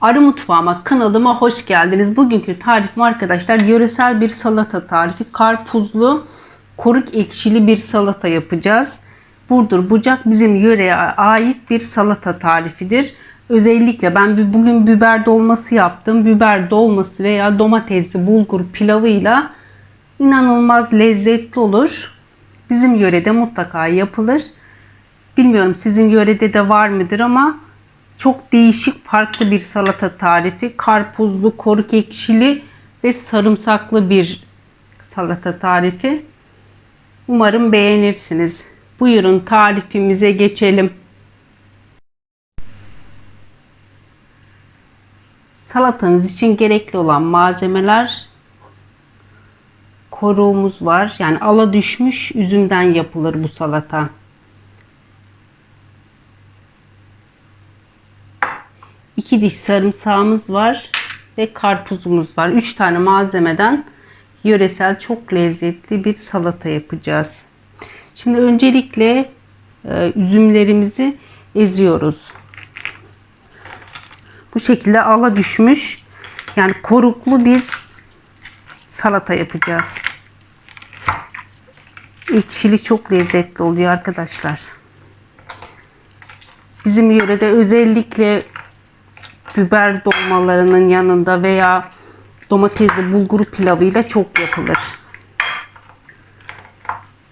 Arı mutfağıma kanalıma hoş geldiniz. Bugünkü tarifim arkadaşlar yöresel bir salata tarifi. Karpuzlu, koruk ekşili bir salata yapacağız. Burdur Bucak bizim yöreye ait bir salata tarifidir. Özellikle ben bugün biber dolması yaptım. Biber dolması veya domatesli bulgur pilavıyla inanılmaz lezzetli olur. Bizim yörede mutlaka yapılır. Bilmiyorum sizin yörede de var mıdır ama çok değişik farklı bir salata tarifi. Karpuzlu, koruk ekşili ve sarımsaklı bir salata tarifi. Umarım beğenirsiniz. Buyurun tarifimize geçelim. Salatamız için gerekli olan malzemeler koruğumuz var. Yani ala düşmüş üzümden yapılır bu salata. İki diş sarımsağımız var ve karpuzumuz var. Üç tane malzemeden yöresel çok lezzetli bir salata yapacağız. Şimdi öncelikle e, üzümlerimizi eziyoruz. Bu şekilde ala düşmüş yani koruklu bir salata yapacağız. Ekşili çok lezzetli oluyor arkadaşlar. Bizim yörede özellikle biber dolmalarının yanında veya domatesli bulgur pilavıyla çok yapılır.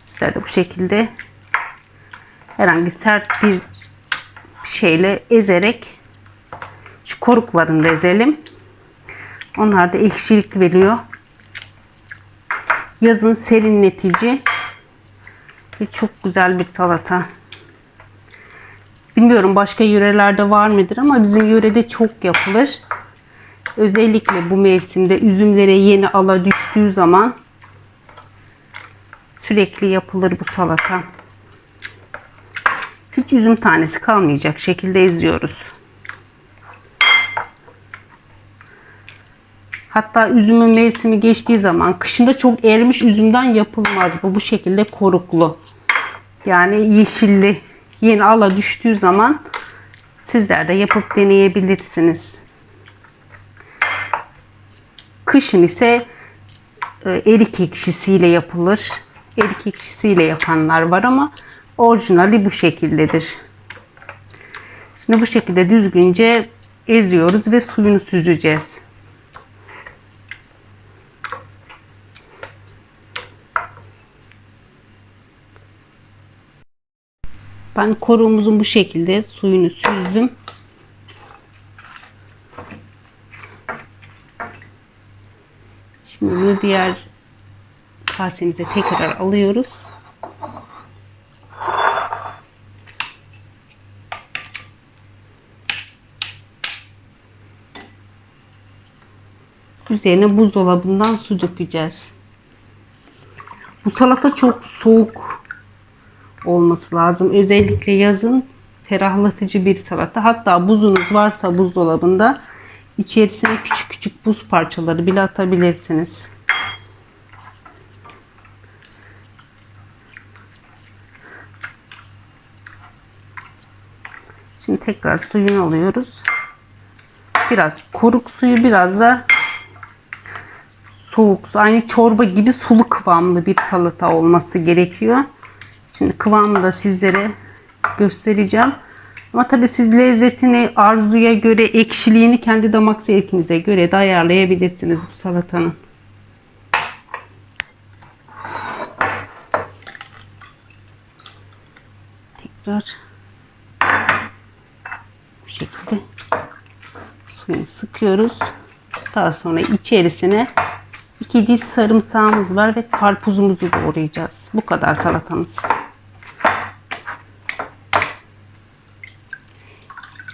Sizler de bu şekilde herhangi sert bir şeyle ezerek şu koruklarını da ezelim. Onlar da ekşilik veriyor. Yazın serinletici ve çok güzel bir salata. Bilmiyorum başka yörelerde var mıdır ama bizim yörede çok yapılır. Özellikle bu mevsimde üzümlere yeni ala düştüğü zaman sürekli yapılır bu salata. Hiç üzüm tanesi kalmayacak şekilde eziyoruz. Hatta üzümün mevsimi geçtiği zaman kışında çok erimiş üzümden yapılmaz bu. Bu şekilde koruklu. Yani yeşilli yeni ala düştüğü zaman sizler de yapıp deneyebilirsiniz. Kışın ise e, erik ekşisiyle yapılır. Erik ekşisiyle yapanlar var ama orijinali bu şekildedir. Şimdi bu şekilde düzgünce eziyoruz ve suyunu süzeceğiz. Ben koruğumuzun bu şekilde suyunu süzdüm. Şimdi bunu diğer kasemize tekrar alıyoruz. Üzerine buzdolabından su dökeceğiz. Bu salata çok soğuk olması lazım. Özellikle yazın ferahlatıcı bir salata. Hatta buzunuz varsa buzdolabında içerisine küçük küçük buz parçaları bile atabilirsiniz. Şimdi tekrar suyunu alıyoruz. Biraz koruk suyu biraz da soğuk su. Aynı çorba gibi sulu kıvamlı bir salata olması gerekiyor. Şimdi kıvamını da sizlere göstereceğim. Ama tabii siz lezzetini arzuya göre, ekşiliğini kendi damak zevkinize göre de ayarlayabilirsiniz bu salatanın. Tekrar bu şekilde suyunu sıkıyoruz. Daha sonra içerisine iki diş sarımsağımız var ve karpuzumuzu doğrayacağız. Bu kadar salatamız.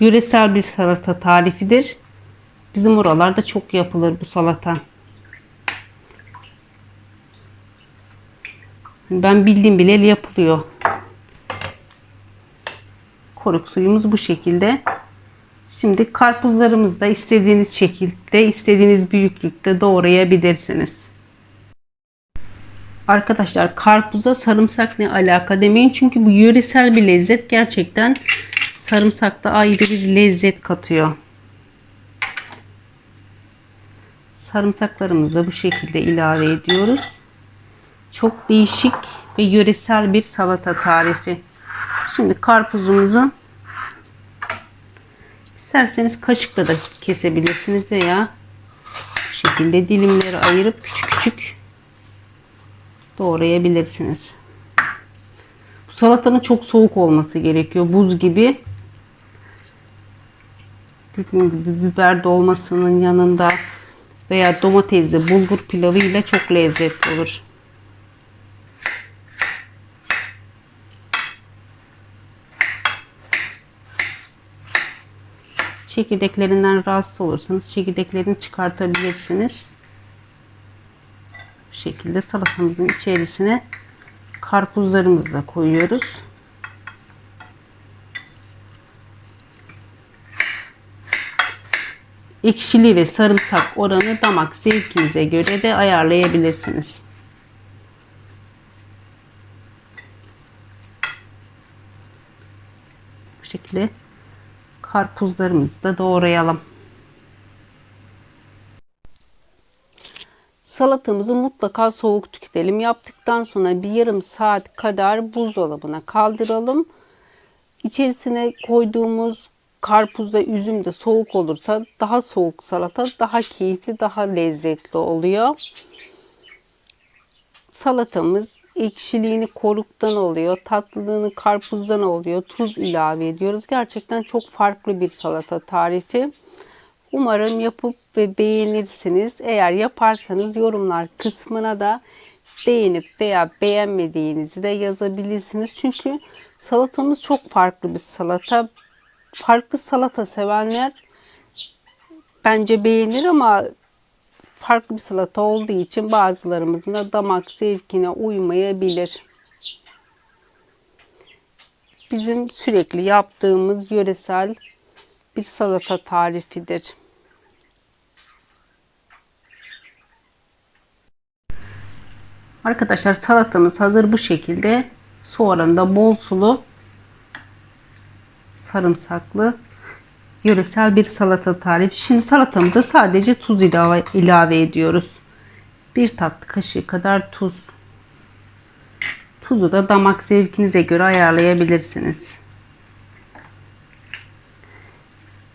Yöresel bir salata tarifidir. Bizim oralarda çok yapılır bu salata. Ben bildiğim bileli yapılıyor. Koruk suyumuz bu şekilde. Şimdi karpuzlarımızı da istediğiniz şekilde, istediğiniz büyüklükte doğrayabilirsiniz. Arkadaşlar karpuza sarımsak ne alaka demeyin. Çünkü bu yöresel bir lezzet gerçekten sarımsak da ayrı bir lezzet katıyor. Sarımsaklarımızı bu şekilde ilave ediyoruz. Çok değişik ve yöresel bir salata tarifi. Şimdi karpuzumuzu isterseniz kaşıkla da kesebilirsiniz veya bu şekilde dilimleri ayırıp küçük küçük doğrayabilirsiniz. Bu salatanın çok soğuk olması gerekiyor. Buz gibi. Dediğim gibi biber dolmasının yanında veya domatesli bulgur pilavı ile çok lezzetli olur. Çekirdeklerinden rahatsız olursanız çekirdeklerini çıkartabilirsiniz. Bu şekilde salatamızın içerisine karpuzlarımızı da koyuyoruz. Ekşili ve sarımsak oranı damak zevkinize göre de ayarlayabilirsiniz. Bu şekilde karpuzlarımızı da doğrayalım. Salatamızı mutlaka soğuk tüketelim. Yaptıktan sonra bir yarım saat kadar buzdolabına kaldıralım. İçerisine koyduğumuz karpuzda üzüm de soğuk olursa daha soğuk salata daha keyifli, daha lezzetli oluyor. Salatamız ekşiliğini koruktan oluyor, tatlılığını karpuzdan oluyor. Tuz ilave ediyoruz. Gerçekten çok farklı bir salata tarifi. Umarım yapıp ve beğenirsiniz. Eğer yaparsanız yorumlar kısmına da beğenip veya beğenmediğinizi de yazabilirsiniz. Çünkü salatamız çok farklı bir salata. Farklı salata sevenler bence beğenir ama farklı bir salata olduğu için bazılarımızın da damak zevkine uymayabilir. Bizim sürekli yaptığımız yöresel bir salata tarifidir. Arkadaşlar salatamız hazır bu şekilde. Soğanında bol sulu sarımsaklı yöresel bir salata tarifi. Şimdi salatamıza sadece tuz ilave, ilave ediyoruz. Bir tatlı kaşığı kadar tuz. Tuzu da damak zevkinize göre ayarlayabilirsiniz.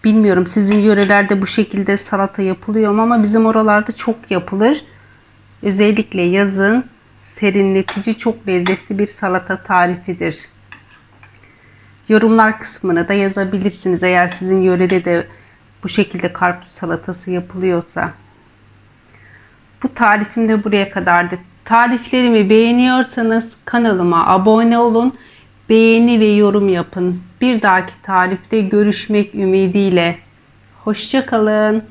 Bilmiyorum sizin yörelerde bu şekilde salata yapılıyor mu ama bizim oralarda çok yapılır. Özellikle yazın serinletici çok lezzetli bir salata tarifidir. Yorumlar kısmına da yazabilirsiniz eğer sizin yörede de bu şekilde karpuz salatası yapılıyorsa. Bu tarifim de buraya kadardı. Tariflerimi beğeniyorsanız kanalıma abone olun. Beğeni ve yorum yapın. Bir dahaki tarifte görüşmek ümidiyle. Hoşçakalın.